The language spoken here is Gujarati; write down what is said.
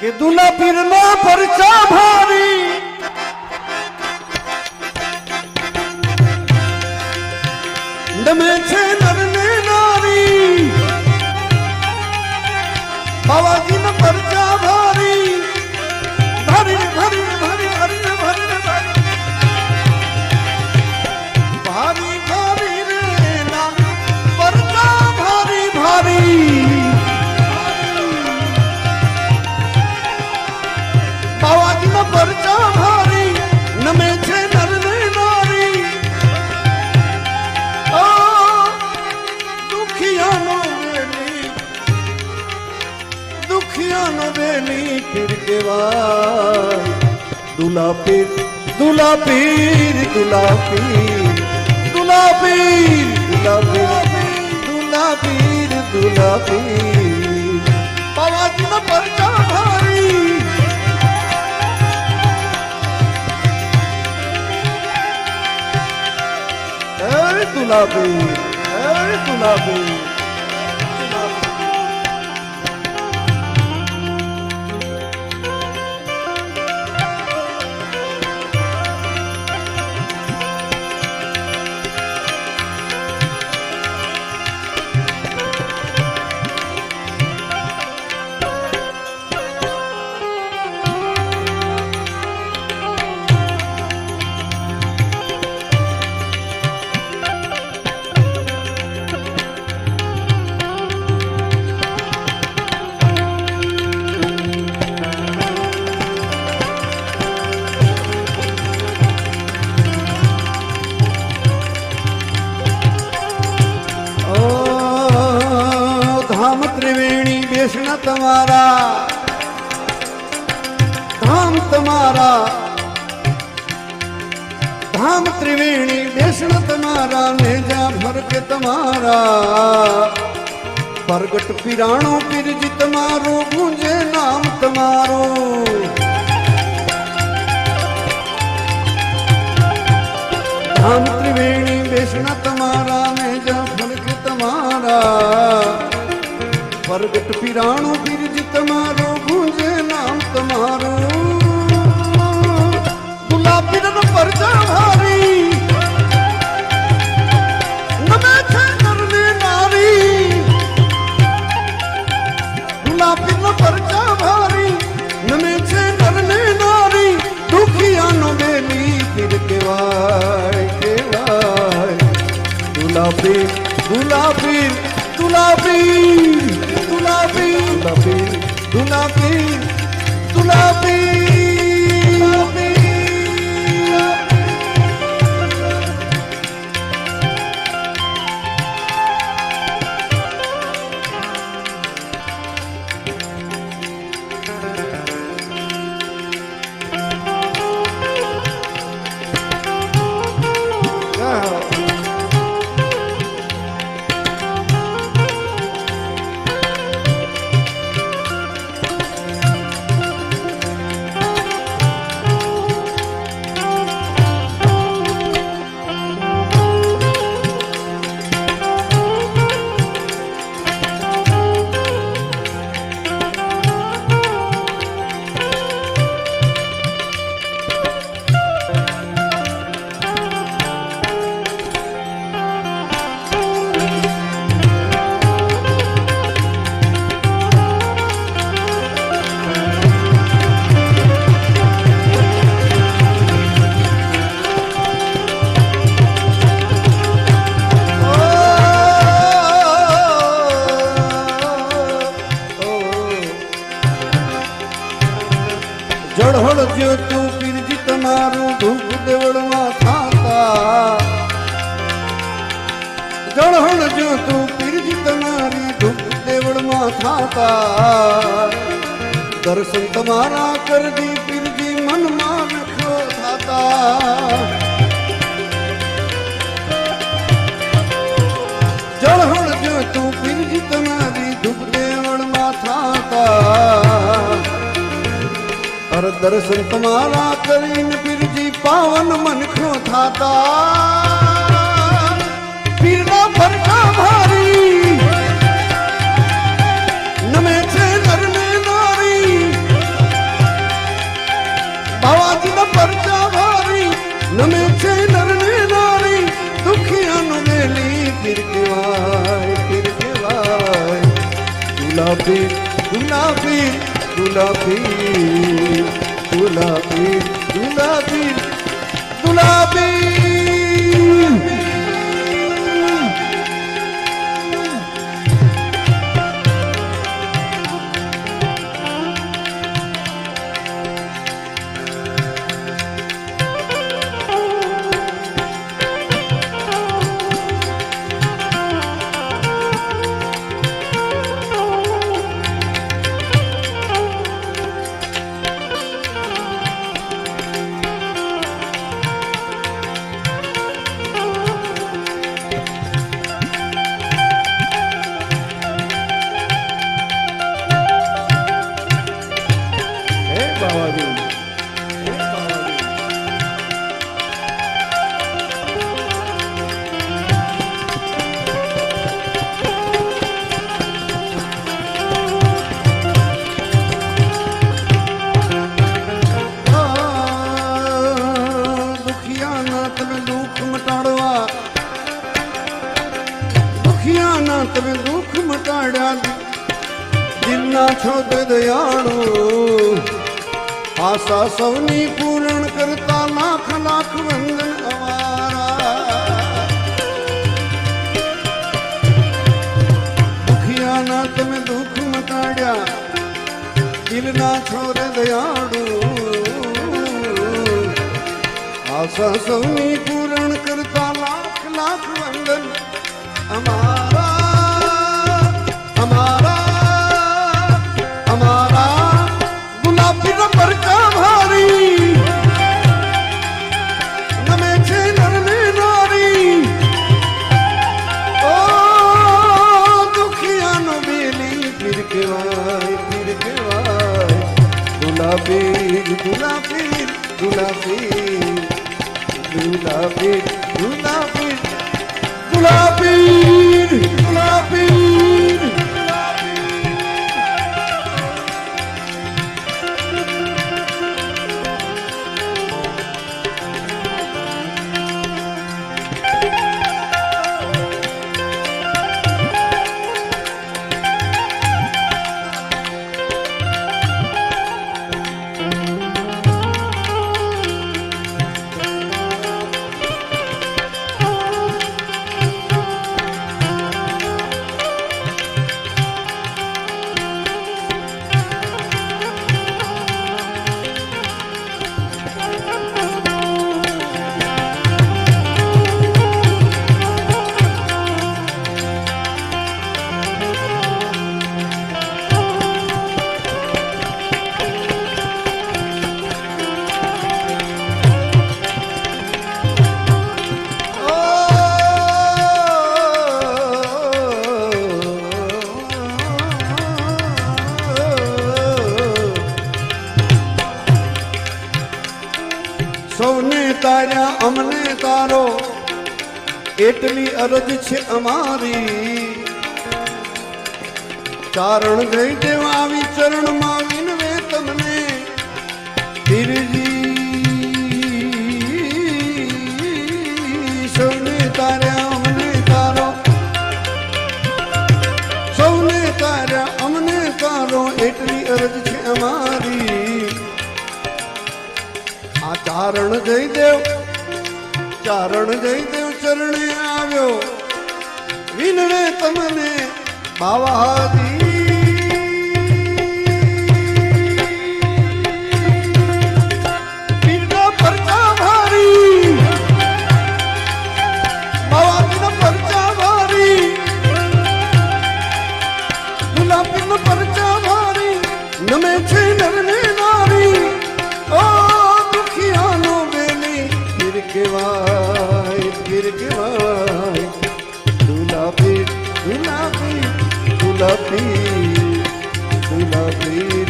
કે દુલા પીરના પરચા ભારી. ડમે છે નરને નારી. બાવાજીના પરચા દુલા પીર દુલા પીર દુલા પીર દુલા પીર દુલા પીર દુલા પીર બેસણા તમારા, ધામ તમારા, ધામ ત્રિવેણી બેસણા તમારા નેજા ફરકે તમારા, પ્રગટ પિરાણો પીરજી તમારો, ગુંજે નામ તમારું. ધામ ત્રિવેણી બેસણા તમારા ને જા ફલક તમારા. પ્રગટ પીરાણું પીરજી તમારો ગુંજે નામ તમારું. ગુલાબી રંગ પરચા ભારી નમે છે નરને નારી. ગુલાબી રંગ પરચા ભારી નમે છે નરને નારી. દુખિયાનો બેલી પીર કેવાય કેવાય ગુલાબી ગુલાબી ગુલાબી. ગુલાબી ગુલાબી ગુલાબી ગુલાબી જળહળ જો તું પીરજી તમારું ધૂપ દેવળમાં થાતા જળહળ જો તું પીરજી તમારી ધૂપ દેવળમાં થાતા દર્શન તમારા કરજી પીરજી મનમાં નખો થાતા. દર્શન તમારા કરીને પીરજી પાવન મનખો થાતા. પીરના ફરકા ભારી. નમે છે નરને નારી. બાવાજીના પરચા ભારી. નમે છે નરને નારી. દુખિયાનું મેલી પીર કહેવાય પીર કહેવાય ગુલાબી ગુલાબી. ગુલાબી ગુલાબી ગુલાબી ગુલાબી. દિલના છો તે દયાળુ. આશા સૌની પૂરણ કરતા લાખ લાખ વંદન અમારા. દુખિયાના તમે દુઃખ મટાડ્યા. દિલના છોરે દયાળુ. આશા સૌની પૂરણ કરતા લાખ લાખ વંદન અમારા. ગુલાબી ગુલાબી ગુલાબી. એટલી અરજ છે અમારી. ચારણ જઈ દેવ આવી ચરણમાં વિનવે તમને. ધીરજી સૌને તાર્યા અમને તારો. સૌને તાર્યા અમને તારો. એટલી અરજ છે અમારી. આ ચારણ જયદેવ ચારણ જયદેવ ચરણે આવ્યો. વિનવે તમને ભારી. નમે છે નરને નારી. ઓ દુખિયાનો બેલી ફિર કેવા તુલસી તુલસી